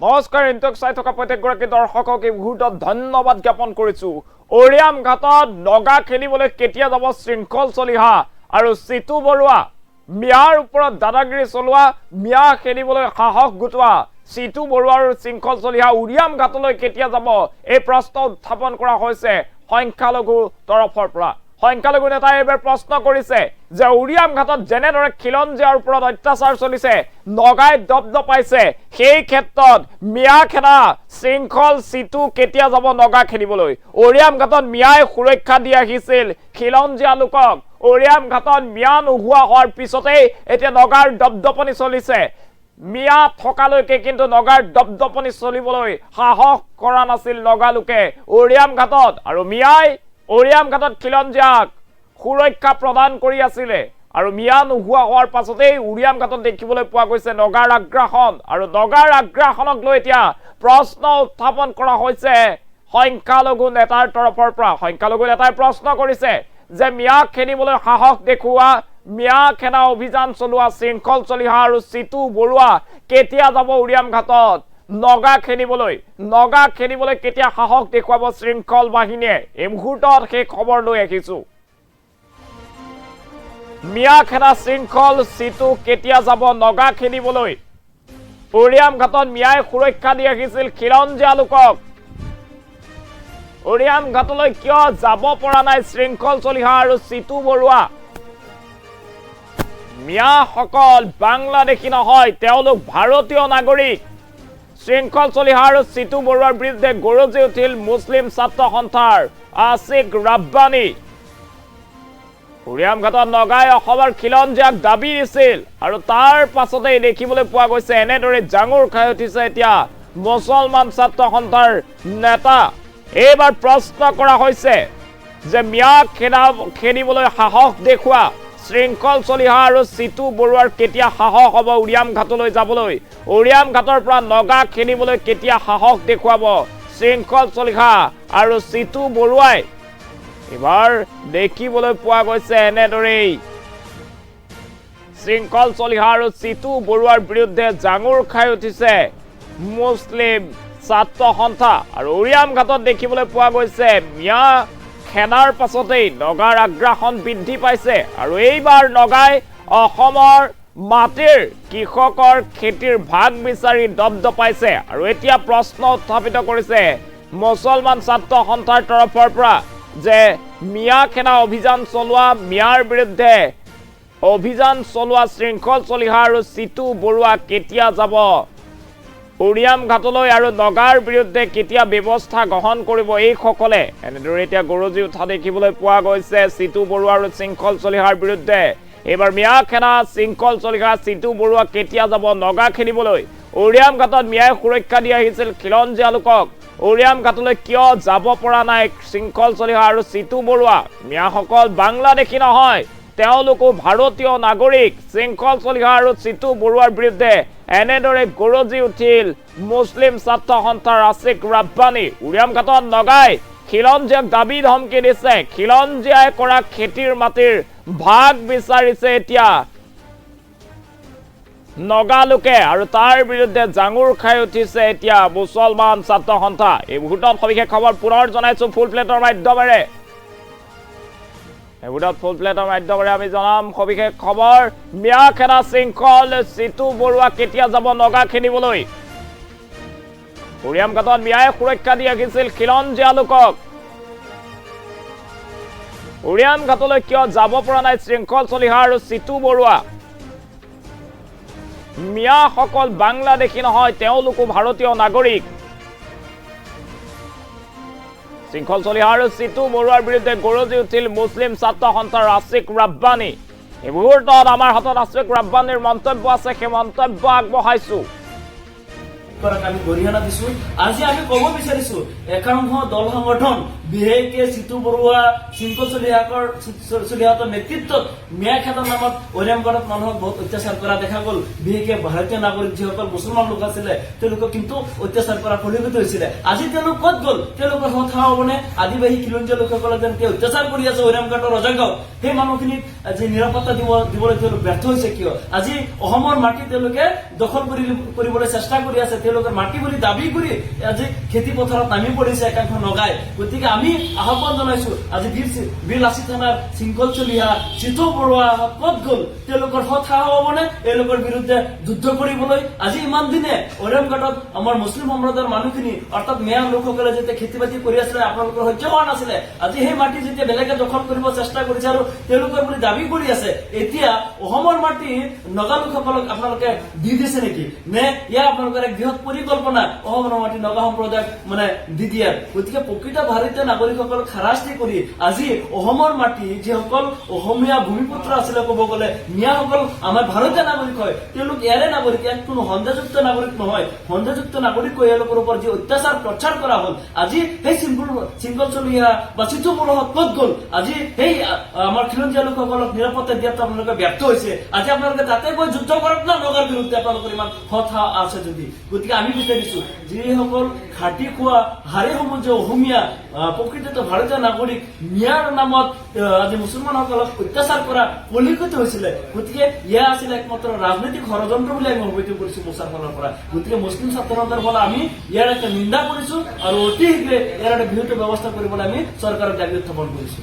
নমস্কাৰ ইণ্টক চাই থকা প্ৰত্যেকগৰাকী দৰ্শকক এই মুহূৰ্তত ধন্যবাদ জ্ঞাপন কৰিছো। অৰিয়াম ঘাটত নগা খেলিবলৈ কেতিয়া যাব শৃংখল চলিহা? আৰু চিতু বৰুৱা, মিয়াৰ ওপৰত দাদাগিৰি চলোৱা, মিয়া খেলিবলৈ সাহস গোটোৱা, চিতু বৰুৱা আৰু শৃংখল চলিহা উৰিয়াম ঘাটলৈ কেতিয়া যাব? এই প্ৰশ্ন উত্থাপন কৰা হৈছে সংখ্যালঘু তৰফৰ পৰা। সংখ্যালঘু নেতাই এইবাৰ প্ৰশ্ন কৰিছে যে উৰিয়াম ঘাটত যেনেদৰে খিলঞ্জীয়াৰ ওপৰত অত্যাচাৰ চলিছে নগাই দপদপাইছে সেই ক্ষেত্ৰত মিয়া খেদা শৃংখল চিটু কেতিয়া যাব নগা খেলিবলৈ উৰিয়াম ঘাটত মিয়াই সুৰক্ষা দি আহিছিল, খিলঞ্জীয়া লোকক। উৰিয়াম ঘাটত মিয়া নোহোৱা হোৱাৰ পিছতেই এতিয়া নগাৰ দপদপনি চলিছে। মিয়া থকালৈকে কিন্তু নগাৰ দপদপনি চলিবলৈ সাহস কৰা নাছিল নগালোকে উৰিয়াম ঘাটত, আৰু মিয়াই অৰিয়াম ঘাটত খিলঞ্জীয়াক সুৰক্ষা প্ৰদান কৰি আছিলে। আৰু মিয়া নোহোৱা হোৱাৰ পাছতেই উৰিয়াম ঘাটত দেখিবলৈ পোৱা গৈছে নগাৰ আগ্ৰাসন। আৰু নগাৰ আগ্ৰাসনক লৈ এতিয়া প্ৰশ্ন উত্থাপন কৰা হৈছে সংখ্যালঘু নেতাৰ তৰফৰ পৰা। সংখ্যালঘু নেতাই প্ৰশ্ন কৰিছে যে মিয়াক খেদিবলৈ সাহস দেখুওৱা, মিয়া খেদা অভিযান চলোৱা, শৃংখল চলিহা আৰু চিতু বৰুৱা কেতিয়া যাব উৰিয়াম ঘাটত? নগা খেলিবলৈ নগা খেলিবলৈ কেতিয়া সাহস দেখুৱাব শৃংখল বাহিনীয়ে? এই মুহূৰ্তত সেই খবৰ লৈ আহিছো। মিয়া খেদা শৃংখল চিটু কেতিয়া যাব, নগা খেলিবলৈ। উৰিয়াম ঘাটত মিয়াই সুৰক্ষা দি আহিছিল খিলঞ্জীয়া লোকক। উৰিয়াম ঘাটলৈ কিয় যাব পৰা নাই শৃংখল চলিহা আৰু চিটু বৰুৱা? মিয়াসকল বাংলাদেশী নহয়, তেওঁলোক ভাৰতীয় নাগৰিক। শৃংখল চলিহা আৰু চিটু বৰুৱাৰ বিৰুদ্ধে গৰজি উঠিল মুছলিম ছাত্ৰ সন্থাৰ আছিক ৰাব্বানী। উৰিয়াম ঘাটত নগাই অসমৰ খিলঞ্জীয়াক দাবি দিছিল আৰু তাৰ পাছতেই দেখিবলৈ পোৱা গৈছে এনেদৰে জাঙুৰ খাই উঠিছে এতিয়া মুছলমান ছাত্ৰ সন্থাৰ নেতা। এইবাৰ প্ৰশ্ন কৰা হৈছে যে মিয়াক খেদা খেদিবলৈ সাহস দেখুওৱা, শৃংখল চলিহা আৰু চিটু বৰুৱাৰ কেতিয়া সাহস হ'ব উৰিয়াম ঘাটলৈ যাবলৈ? উৰিয়াম ঘাটৰ পৰা নগা খেদিবলৈ কেতিয়া সাহস দেখুৱাব? শৃংখল চলিহা আৰু চিটু বৰুৱাই এইবাৰ দেখিবলৈ পোৱা গৈছে এনেদৰেই। শৃংখল চলিহা আৰু চিটু বৰুৱাৰ বিৰুদ্ধে জাঙুৰ খাই উঠিছে। মুছলিম ছাত্ৰ সন্থা আৰু উৰিয়াম ঘাটত দেখিবলৈ পোৱা গৈছে, মিয়া খেদাৰ পাছতেই নগাৰ আগ্ৰাসন বৃদ্ধি পাইছে আৰু এইবাৰ নগাই অসমৰ মাটিৰ কৃষকৰ খেতিৰ ভাগ বিচাৰি দপদপাইছে আৰু এতিয়া প্ৰশ্ন উত্থাপিত কৰিছে, মুছলমান ছাত্ৰ সন্থাৰ তৰফৰ পৰা যে মিয়া খেদা অভিযান চলোৱা, মিয়াৰ বিৰুদ্ধে অভিযান চলোৱা শৃংখল চলিহা আৰু চিটু বৰুৱা কেতিয়া যাব? উৰিয়াম ঘাটলৈ আৰু নগাৰ বিৰুদ্ধে কেতিয়া ব্যৱস্থা গ্ৰহণ কৰিব এইসকলে এনেদৰে এতিয়া গৰজি উঠা দেখিবলৈ পোৱা গৈছে, চিটু বৰুৱা আৰু শৃংখল চলিহাৰ বিৰুদ্ধে। এইবাৰ মিয়া খেদা শৃংখল চলিহা চিটু বৰুৱা কেতিয়া যাব? নগা খেলিবলৈ উৰিয়াম ঘাটত মিয়াই সুৰক্ষা দি আহিছিল খিলঞ্জীয়া লোকক। উৰিয়াম ঘাটলৈ কিয় যাব পৰা নাই? শৃংখল চলিহা আৰু চিটু বৰুৱা, মিয়াসকল বাংলাদেশী নহয়, তেওঁলোকো ভাৰতীয় নাগৰিক। শৃংখল চলিহা আৰু চিটু বৰুৱাৰ বিৰুদ্ধে এনেদৰে গৰজি উঠিল মুছলিম ছাত্ৰ সন্থাৰ আছিক ৰাব্বানী। উৰিয়াম ঘাটত নগাই খিলঞ্জীয়াক দাবি ধমকি দিছে। খিলঞ্জীয়াই কৰা খেতিৰ মাটিৰ ভাগ বিচাৰিছে এতিয়া। নগালোকে আৰু তাৰ বিৰুদ্ধে জাঙুৰ খাই উঠিছে এতিয়া মুছলমান ছাত্ৰ সন্থা। এই মুহূৰ্তত সবিশেষ খবৰ পুনৰ জনাইছো ফুল প্লেটৰ মাধ্যমেৰে। এই ফুল প্লেটৰ মাধ্যমেৰে আমি জনাম সবিশেষ খবৰ। মিয়া খেদা শৃংখল চিটু বৰুৱা কেতিয়া যাব নগা খেলিবলৈ? উৰিয়াম ঘাটত মিয়াই সুৰক্ষা দি ৰাখিছিল খিলঞ্জীয়া লোকক। উৰিয়াম ঘাটলৈ কিয় যাব পৰা নাই শৃংখল চলিহা আৰু চিটু বৰুৱা? মিয়াসকল বাংলাদেশী নহয়, তেওঁলোকো ভাৰতীয় নাগৰিক। শৃংখল চলিহা আৰু চিটু বৰুৱাৰ বিৰুদ্ধে গৰজি উঠিল মুছলিম ছাত্ৰ সন্থাৰ আছিক ৰাব্বানী। এই মুহূৰ্তত আমাৰ হাতত আছিক ৰাব্বানীৰ মন্তব্য আছে, সেই মন্তব্য আগবঢ়াইছো। কৰাক আমি গৰিহণা দিছো। আজি আমি ক'ব বিচাৰিছো, একাংশ দল সংগঠন বিশেষকে বৰুৱা চলিহাকৰ চলিহাকৰ নেতৃত্বত মিয়া খেতৰ নামত মানুহক বহুত অত্যাচাৰ কৰা দেখা গ'ল। বিশেষকে ভাৰতীয় নাগৰিক যিসকল মুছলমান লোক আছিলে, তেওঁলোকক কিন্তু অত্যাচাৰ কৰা হৈছিলে। আজি তেওঁলোক ক'ত গ'ল? তেওঁলোকৰ কথা হ'বনে? আদিবাসী অত্যাচাৰ কৰি আছে অৰিয়ামগড়ৰ ৰজাগাঁও সেই মানুহখিনিক আজি নিৰাপত্তা দিব, দিবলৈ তেওঁলোক ব্যৰ্থ হৈছে কিয়? আজি অসমৰ মাটি তেওঁলোকে দখল কৰি, কৰিবলৈ চেষ্টা কৰি আছে। তেওঁলোকে মাটি বুলি দাবি কৰি আজি খেতি পথাৰত নামি পৰিছে একাংশ নগাই। গতিকে আমি আহ্বান জনাইছো, আজি বীৰ বীৰ লাচিত থানাৰ শৃংখল চলিহা চিতু বৰুৱা ক'ত গ'ল? তেওঁলোকৰ সৎ হ'বনে? এওঁলোকৰ বিৰুদ্ধে যুদ্ধ কৰিবলৈ আজি ইমান দিনে অৰিয়মঘাটত আমাৰ মুছলিম সম্প্ৰদায়ৰ মানুহখিনি, অৰ্থাৎ মেয়া লোকসকলে যেতিয়া খেতি বাতি কৰি আছিলে, আপোনালোকৰ সহ্য হোৱা নাছিলে। আজি সেই মাটি যেতিয়া বেলেগে দখল কৰিব চেষ্টা কৰিছে আৰু তেওঁলোকৰ বুলি দাবি কৰি আছে, এতিয়া অসমৰ মাটি নগা লোকসকলক আপোনালোকে দি দিছে নেকি? নে ইয়াৰ আপোনালোকৰ এক বৃহৎ পৰিকল্পনা অসমৰ মাটি নগা সম্প্ৰদায়ক মানে দি দিয়াৰ গতিকে প্ৰকৃত ভাৰতীয় নাগৰিকসকলক হাৰাশাস্তি কৰি আজি অসমৰ মাটি, যিসকল অসমীয়া ভূমিপুত্ৰ আছিলে ক'ব গ'লে মিয়াসকল আমাৰ ভাৰতীয় নাগৰিক হয়। তেওঁলোক ইয়াৰে নাগৰিক, ইয়াত কোনো সন্দেহযুক্ত নাগৰিক নহয়। সন্দেহযুক্ত নাগৰিক কৈ এওঁলোকৰ ওপৰত যি অত্যাচাৰ প্ৰচাৰ কৰা হ'ল, আজি সেই চিম্পুল চিংগল চলিহা বা চিঠু বৰহত ক'ত গ'ল? আজি সেই আমাৰ খিলঞ্জীয়া লোকসকলক নিৰাপত্তা দিয়াত আপোনালোকে ব্যৰ্থ হৈছে। আজি আপোনালোকে তাতে গৈ যুদ্ধ কৰক না নগাৰ বিৰুদ্ধে আপোনালোকৰ ইমান কথা আছে যদি। গতিকে আমি বিচাৰিছো যিসকল খাটি খোৱা হাৰে সমূহ যে অসমীয়া প্ৰকৃততে ভাৰতীয় নাগৰিক নিয়াৰ নামত আজি মুছলমানসকলক অত্যাচাৰ কৰা পৰিলক্ষিত হৈছিলে। গতিকে ইয়া আছিলে একমাত্ৰ ৰাজনৈতিক ষড়যন্ত্ৰ বুলি আমি অভিহিত কৰিছো মোচাৰ ফালৰ পৰা। গতিকে মুছলিম ছাত্ৰ আমি ইয়াৰ এটা নিন্দা কৰিছো আৰু অতি শীঘ্ৰে ইয়াৰ এটা বৃহৎ ব্যৱস্থা কৰিবলৈ আমি চৰকাৰক দাবি উত্থাপন কৰিছো।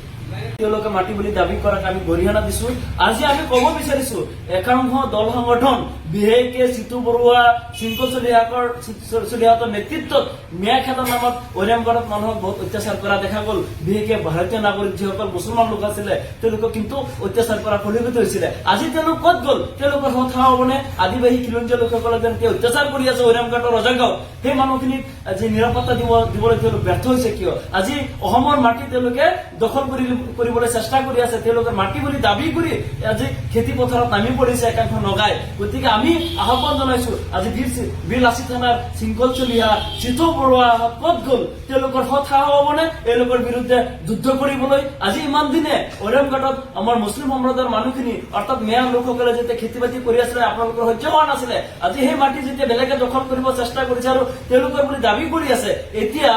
তেওঁলোকে মাটি বুলি দাবি কৰাক আমি গৰিহণা দিছো। আজি আমি ক'ব বিচাৰিছো, একাংশ দল সংগঠন বিশেষকে চিতু বৰুৱা শৃংখল চলিহাকৰ চলিহাতৰ নেতৃত্বত মিয়া খেতৰ নামত অৰিয়ামগড়ত মানুহক বহুত অত্যাচাৰ কৰা দেখা গ'ল বিশেষকে ভাৰতীয় নাগৰিক যিসকল মুছলমান লোক আছিলে, তেওঁলোকক কিন্তু অত্যাচাৰ কৰা পৰিলক্ষিত হৈছিলে। আজি তেওঁলোক ক'ত গ'ল? তেওঁলোকৰ কথা হ'বনে? আদিবাসী খিলঞ্জীয়া লোকসকলক যেনেকে অত্যাচাৰ কৰি আছে অৰিয়ামঘাটৰ ৰজাগাঁও সেই মানুহখিনিক আজি নিৰাপত্তা দিব, দিবলৈ তেওঁলোক ব্যৰ্থ হৈছে কিয়? আজি অসমৰ মাটি তেওঁলোকে দখল কৰি কৰিবলৈ চেষ্টা কৰি আছে, তেওঁলোকৰ মাটি বুলি দাবি কৰি আজি খেতি পথাৰত নামি পৰিছে একাংশ নগাই। গতিকে আমি আহ্বান জনাইছো, আজি বীৰ বীৰ লাচিত থানাৰ শৃংখল চলিহা চিতু বৰুৱা ক'ত গ'ল? তেওঁলোকৰ সৎ সাহ হ'বনে? এওঁলোকৰ বিৰুদ্ধে যুদ্ধ কৰিবলৈ আজি ইমান দিনে অৰিয়মঘাটত আমাৰ মুছলিম সম্প্ৰদায়ৰ মানুহখিনি অৰ্থাৎ মেয়া লোকসকলে যেতিয়া খেতি বাতি কৰি আছিলে, আপোনালোকৰ সহ্য হোৱা নাছিলে আজি সেই মাটি যেতিয়া বেলেগে দখল কৰিব চেষ্টা আৰু তেওঁলোকৰ বুলি দাবি কৰি আছে, এতিয়া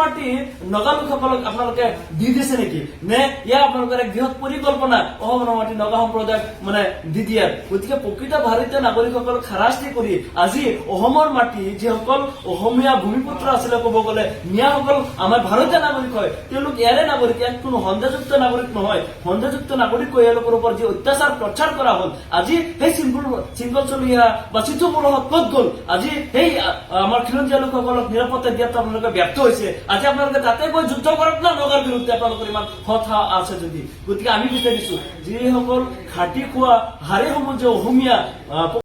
মাটি নগা লোকসকলক আপোনালোকে দি দিছে নেকি? নে ইয়াৰ আপোনালোকৰ এক বৃহৎ পৰিকল্পনা অসমৰ মাটি নগা সম্প্ৰদায়ক মানে দি দিয়াৰ গতিকে প্ৰকৃত ভাৰতীয় নাগৰিকসকলক হাৰাশাস্তি কৰি আজি অসমৰ মাটি যিসকল অসমীয়া ভূমিপুত্ৰ আছিলে ক'ব গ'লে মিয়াসকল আমাৰ ভাৰতীয় নাগৰিক হয়, তেওঁলোক ইয়াৰে নাগৰিক কোনো সন্দেহযুক্ত নাগৰিক নহয়। সন্দেহযুক্ত নাগৰিক কৈ এওঁলোকৰ ওপৰত যি অত্যাচাৰ প্ৰচাৰ কৰা হ'ল, আজি সেই চিম্পুল চিংগল চলিহা বা চিঠু ক'ত গ'ল? আজি সেই আমাৰ খিলঞ্জীয়া লোকসকলক নিৰাপত্তা দিয়াত আপোনালোকে ব্যৰ্থ হৈছে। আজি আপোনালোকে তাতে গৈ যুদ্ধ কৰক না নগাৰ বিৰুদ্ধে আপোনালোকৰ ইমান কথা আছে যদি। গতিকে আমি বিচাৰিছো, যিসকল খাটি খোৱা হাৰে সমূহ যে অসমীয়া